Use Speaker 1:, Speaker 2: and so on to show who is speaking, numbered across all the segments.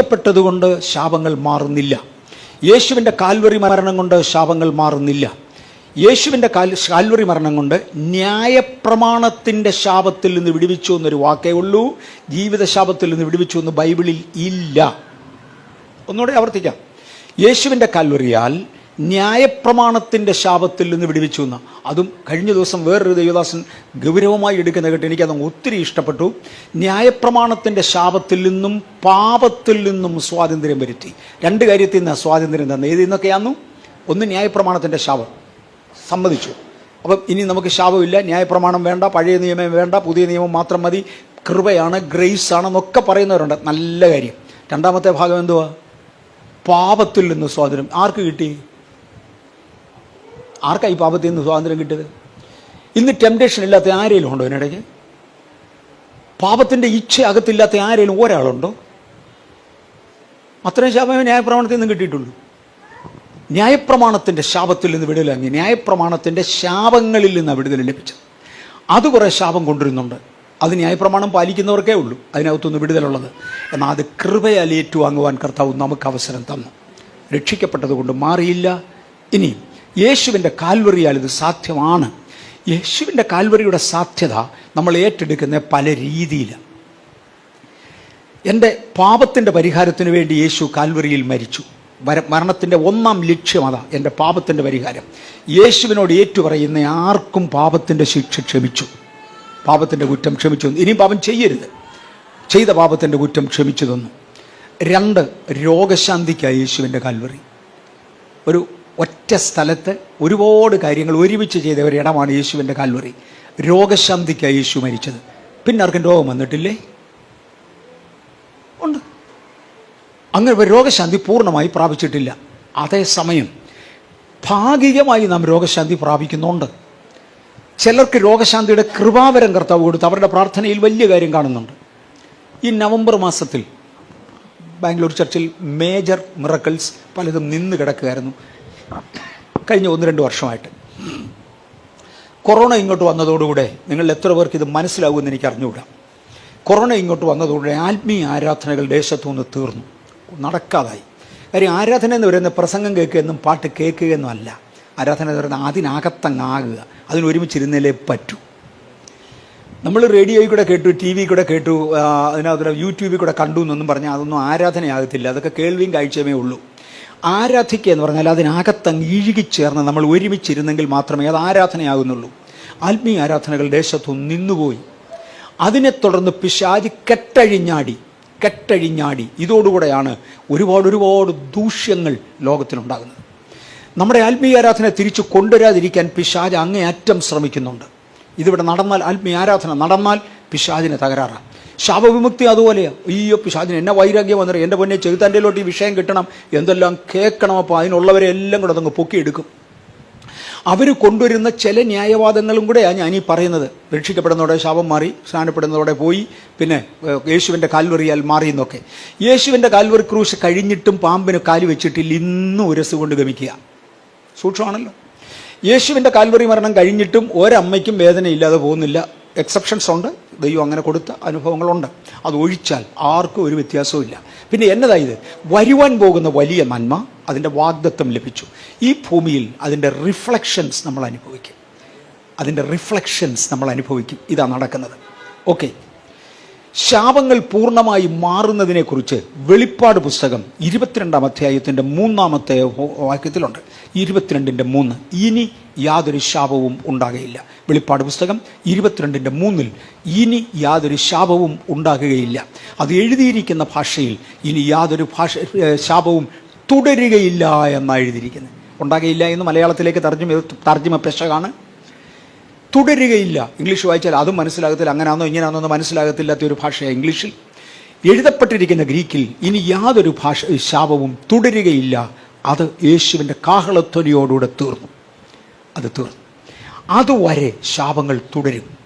Speaker 1: പ്പെട്ടതുകൊണ്ട് ശാപങ്ങൾ മാറുന്നില്ല. യേശുവിന്റെ കാൽവറി മരണം കൊണ്ട് ശാപങ്ങൾ മാറുന്നില്ല. യേശുവിന്റെ കാൽ കാൽവറി മരണം കൊണ്ട് ന്യായപ്രമാണത്തിന്റെ ശാപത്തിൽ നിന്ന് വിടുവിച്ചു എന്നൊരു വാക്കേ ഉള്ളൂ. ജീവിത ശാപത്തിൽ നിന്ന് വിടുവിച്ചു എന്ന് ബൈബിളിൽ ഇല്ല. ഒന്നുകൂടെ ആവർത്തിക്കാം. യേശുവിന്റെ കാൽവറിയാൽ ന്യായപ്രമാണത്തിന്റെ ശാപത്തിൽ നിന്ന് വിടുവിച്ചു എന്ന്. അതും കഴിഞ്ഞ ദിവസം വേറൊരു ദേവദാസൻ ഗൗരവമായി എടുക്കുന്ന കേട്ട് എനിക്കത് ഒത്തിരി ഇഷ്ടപ്പെട്ടു. ന്യായപ്രമാണത്തിന്റെ ശാപത്തിൽ നിന്നും പാപത്തിൽ നിന്നും സ്വാതന്ത്ര്യം വരുത്തി. രണ്ട് കാര്യത്തിൽ നിന്ന് സ്വാതന്ത്ര്യം തന്നെ. ഏത് ഇന്നൊക്കെയാന്നു? ഒന്ന് ന്യായപ്രമാണത്തിന്റെ ശാപം. സമ്മതിച്ചു. അപ്പം ഇനി നമുക്ക് ശാപമില്ല. ന്യായപ്രമാണം വേണ്ട പഴയ നിയമം വേണ്ട പുതിയ നിയമം മാത്രം മതി. കൃപയാണ് ഗ്രേസ് ആണ് എന്നൊക്കെ പറയുന്നവരുണ്ട്. നല്ല കാര്യം. രണ്ടാമത്തെ ഭാഗം എന്തുവാ? പാപത്തിൽ നിന്ന് സ്വാതന്ത്ര്യം. ആർക്ക് കിട്ടി? ആർക്കാ ഈ പാപത്തിൽ നിന്ന് സ്വാതന്ത്ര്യം കിട്ടിയത്? ഇന്ന് ടെംപ്ടേഷൻ ഇല്ലാത്ത ആരെങ്കിലും ഉണ്ടോ ഇതിനിടയ്ക്ക്? പാപത്തിന്റെ ഇച്ഛ അകത്തില്ലാത്ത ആരെങ്കിലും ഒരാളുണ്ടോ? അത്രയും ശാപമേ ന്യായപ്രമാണത്തിൽ നിന്ന് കിട്ടിയിട്ടുള്ളൂ. ന്യായപ്രമാണത്തിന്റെ ശാപത്തിൽ നിന്ന് വിടുതലങ്ങി ന്യായപ്രമാണത്തിന്റെ ശാപങ്ങളിൽ നിന്നാണ് വിടുതൽ ലഭിച്ചത്. അത് കുറേ ശാപം കൊണ്ടുവരുന്നുണ്ട്. അത് ന്യായപ്രമാണം പാലിക്കുന്നവർക്കേ ഉള്ളൂ. അതിനകത്തുനിന്ന് വിടുതലുള്ളത്. എന്നാൽ അത് കൃപയാൽ ഏറ്റുവാങ്ങുവാൻ കർത്താവ് നമുക്ക് അവസരം തന്നു. രക്ഷിക്കപ്പെട്ടത് കൊണ്ട് മാറിയില്ല. ഇനിയും യേശുവിന്റെ കാൽവറിയാൽ ഇത് സാധ്യമാണ്. യേശുവിന്റെ കാൽവറിയുടെ സാധ്യത നമ്മൾ ഏറ്റെടുക്കുന്ന പല രീതിയിലാണ് എന്റെ പാപത്തിന്റെ പരിഹാരത്തിന് വേണ്ടി യേശു കാൽവറിയിൽ മരിച്ചു. വര മരണത്തിന്റെ ഒന്നാം ലക്ഷ്യം അതാ എന്റെ പാപത്തിന്റെ പരിഹാരം. യേശുവിനോട് ഏറ്റുപറയുന്ന ആർക്കും പാപത്തിന്റെ ശിക്ഷ ക്ഷമിച്ചു. പാപത്തിന്റെ കുറ്റം ക്ഷമിച്ചു ഇനിയും പാപം ചെയ്യരുത്. ചെയ്ത പാപത്തിന്റെ കുറ്റം ക്ഷമിച്ചു തന്നു. രണ്ട് രോഗശാന്തിക്കായി യേശുവിന്റെ കാൽവറി. ഒരു ഒറ്റ സ്ഥലത്ത് ഒരുപാട് കാര്യങ്ങൾ ഒരുമിച്ച് ചെയ്ത ഇടമാണ് യേശുവിന്റെ കാൽവറി. രോഗശാന്തിക്കായി യേശു മരിച്ചത്. പിന്നെ ആർക്കും രോഗം വന്നിട്ടില്ലേ? ഉണ്ട്. അങ്ങനെ രോഗശാന്തി പൂർണമായി പ്രാപിച്ചിട്ടില്ല. അതേസമയം ഭാഗികമായി നാം രോഗശാന്തി പ്രാപിക്കുന്നുണ്ട്. ചിലർക്ക് രോഗശാന്തിയുടെ കൃപാവരം കർത്താവ് കൊടുത്ത് അവരുടെ പ്രാർത്ഥനയിൽ വലിയ കാര്യം കാണുന്നുണ്ട്. ഈ നവംബർ മാസത്തിൽ ബാംഗ്ലൂർ ചർച്ചിൽ മേജർ മിറക്കിൾസ് പലതും നിന്ന് കിടക്കുകയായിരുന്നു. കഴിഞ്ഞ ഒന്ന് രണ്ട് വർഷമായിട്ട്. കൊറോണ ഇങ്ങോട്ട് വന്നതോടുകൂടെ നിങ്ങൾ എത്ര പേർക്ക് ഇത് മനസ്സിലാവുമെന്ന് എനിക്ക് അറിഞ്ഞുകൂടാ. കൊറോണ ഇങ്ങോട്ട് വന്നതോടെ ആത്മീയ ആരാധനകൾ ദേശത്തു നിന്ന് തീർന്നു. നടക്കാതായി. കാര്യം ആരാധന എന്ന് പറയുന്നത് പ്രസംഗം കേൾക്കുക എന്നും പാട്ട് കേൾക്കുക എന്നും അല്ല. ആരാധന എന്ന് പറയുന്നത് അതിനകത്തങ്ങാകുക. അതിനൊരുമിച്ചിരുന്നേ പറ്റൂ. നമ്മൾ റേഡിയോയിൽ കൂടെ കേട്ടു ടി വി കൂടെ കേട്ടു അതിനകത്ത് യൂട്യൂബിൽ കൂടെ കണ്ടു എന്നൊന്നും പറഞ്ഞാൽ അതൊന്നും ആരാധനയാകത്തില്ല. അതൊക്കെ കേൾവിയും കാഴ്ചയുമേ ഉള്ളൂ. ആരാധിക്കുക എന്ന് പറഞ്ഞാൽ അതിനകത്തങ്ങ് ഇഴുകിച്ചേർന്ന് നമ്മൾ ഒരുമിച്ചിരുന്നെങ്കിൽ മാത്രമേ അത് ആരാധനയാകുന്നുള്ളൂ. ആത്മീയ ആരാധനകൾ ദേശത്തു നിന്നുപോയി. അതിനെ തുടർന്ന് പിശാജി കെട്ടഴിഞ്ഞാടി കെട്ടഴിഞ്ഞാടി. ഇതോടുകൂടെയാണ് ഒരുപാട് ഒരുപാട് ദൂഷ്യങ്ങൾ ലോകത്തിലുണ്ടാകുന്നത്. നമ്മുടെ ആത്മീയ ആരാധന തിരിച്ചു കൊണ്ടുവരാതിരിക്കാൻ പിശാജ് അങ്ങേയറ്റം ശ്രമിക്കുന്നുണ്ട്. ഇതിവിടെ നടന്നാൽ ആത്മീയ ആരാധന നടന്നാൽ പിശാജിന് തകരാറാണ് ശാപവിമുക്തി അതുപോലെയാണ് അയ്യോ പിശാജിന് എന്നെ വൈരാഗ്യം വന്നിട്ട് എന്റെ പൊന്നെ ചെകുത്താന്റെയിലോട്ട് ഈ വിഷയം കിട്ടണം? എന്തെല്ലാം കേൾക്കണം അപ്പോൾ അതിനുള്ളവരെ എല്ലാം കൂടെ അതങ്ങ് പൊക്കിയെടുക്കും. അവർ കൊണ്ടുവരുന്ന ചില ന്യായവാദങ്ങളും കൂടെയാണ് ഞാൻ ഈ പറയുന്നത്. രക്ഷിക്കപ്പെടുന്നതോടെ ശാപം മാറി സ്നാനപ്പെടുന്നതോടെ പോയി പിന്നെ യേശുവിന്റെ കാൽവറിയാൽ മാറി എന്നൊക്കെ. യേശുവിന്റെ കാൽവറി ക്രൂശ് കഴിഞ്ഞിട്ടും പാമ്പിന് കാൽ വെച്ചിട്ടില്ല. ഇന്നും ഉരസ് കൊണ്ട് ഗമിക്കുക. സൂക്ഷ്മമാണല്ലോ യേശുവിന്റെ കാൽവറി മരണം കഴിഞ്ഞിട്ടും ഒരമ്മയ്ക്കും വേദനയില്ലാതെ പോകുന്നില്ല. എക്സെപ്ഷൻസ് ഉണ്ട്. ദൈവം അങ്ങനെ കൊടുത്ത അനുഭവങ്ങളുണ്ട്. അത് ഒഴിച്ചാൽ ആർക്കും ഒരു വ്യത്യാസവും ഇല്ല പിന്നെ എന്നതായത് വരുവാൻ പോകുന്ന വലിയ നന്മ അതിന്റെ വാഗ്ദത്വം ലഭിച്ചു. ഈ ഭൂമിയിൽ അതിന്റെ റിഫ്ലക്ഷൻസ് നമ്മൾ അനുഭവിക്കും. അതിന്റെ റിഫ്ലക്ഷൻസ് നമ്മൾ അനുഭവിക്കും. ഇതാണ് നടക്കുന്നത്. ഓക്കെ. ശാപങ്ങൾ പൂർണമായി മാറുന്നതിനെക്കുറിച്ച് വെളിപ്പാട് പുസ്തകം ഇരുപത്തിരണ്ടാം അധ്യായത്തിന്റെ മൂന്നാമത്തെ വാക്യത്തിലുണ്ട്. ഇരുപത്തിരണ്ടിന്റെ മൂന്ന്. ഇനി യാതൊരു ശാപവും ഉണ്ടാകുകയില്ല വെളിപ്പാട് പുസ്തകം ഇരുപത്തിരണ്ടിന്റെ മൂന്നിൽ ഇനി യാതൊരു ശാപവും ഉണ്ടാകുകയില്ല. അത് എഴുതിയിരിക്കുന്ന ഭാഷയിൽ ഇനി യാതൊരു ഭാഷ ശാപവും തുടരുകയില്ല എന്നാണ് എഴുതിയിരിക്കുന്നത്. ഉണ്ടാകുകയില്ല എന്ന് മലയാളത്തിലേക്ക് തർജമ തർജമ പെശകാണ് തുടരുകയില്ല. ഇംഗ്ലീഷ് വായിച്ചാൽ അതും മനസ്സിലാകത്തില്ല അങ്ങനെയാണോ ഇങ്ങനെയാണോ എന്ന് മനസ്സിലാകത്തില്ലാത്ത ഒരു ഭാഷയാണ് ഇംഗ്ലീഷിൽ. എഴുതപ്പെട്ടിരിക്കുന്ന ഗ്രീക്കിൽ ഇനി യാതൊരു ഭാഷ ശാപവും തുടരുകയില്ല. അത് യേശുവിന്റെ കാഹളത്വനിയോടുകൂടെ തീർന്നു. അത് തീർന്നു. അതുവരെ ശാപങ്ങൾ തുടരും.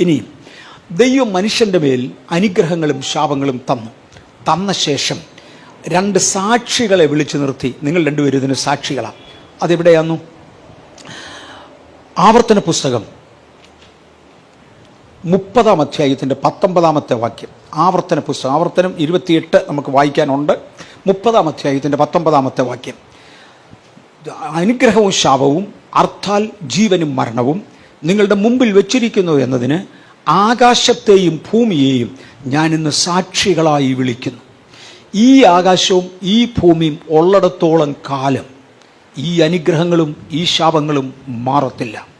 Speaker 1: ഇനിയും ദൈവം മനുഷ്യന്റെ മേൽ അനുഗ്രഹങ്ങളും ശാപങ്ങളും തന്നു. തന്ന ശേഷം രണ്ട് സാക്ഷികളെ വിളിച്ചു നിർത്തി. നിങ്ങൾ രണ്ടുപേരും ഇതിന് സാക്ഷികളാണ് അതെവിടെയാന്നു? ആവർത്തന പുസ്തകം മുപ്പതാം അധ്യായത്തിന്റെ പത്തൊമ്പതാമത്തെ വാക്യം. ആവർത്തന പുസ്തകം ആവർത്തനം ഇരുപത്തിയെട്ട് നമുക്ക് വായിക്കാനുണ്ട്. മുപ്പതാം അധ്യായത്തിന്റെ പത്തൊമ്പതാമത്തെ വാക്യം. അനുഗ്രഹവും ശാപവും അർത്ഥാൽ ജീവനും മരണവും നിങ്ങളുടെ മുമ്പിൽ വെച്ചിരിക്കുന്നു എന്നതിന് ആകാശത്തെയും ഭൂമിയെയും ഞാൻ ഇന്ന് സാക്ഷികളായി വിളിക്കുന്നു. ഈ ആകാശവും ഈ ഭൂമിയും ഉള്ളിടത്തോളം കാലം ഈ അനുഗ്രഹങ്ങളും ഈ ശാപങ്ങളും മാറത്തില്ല.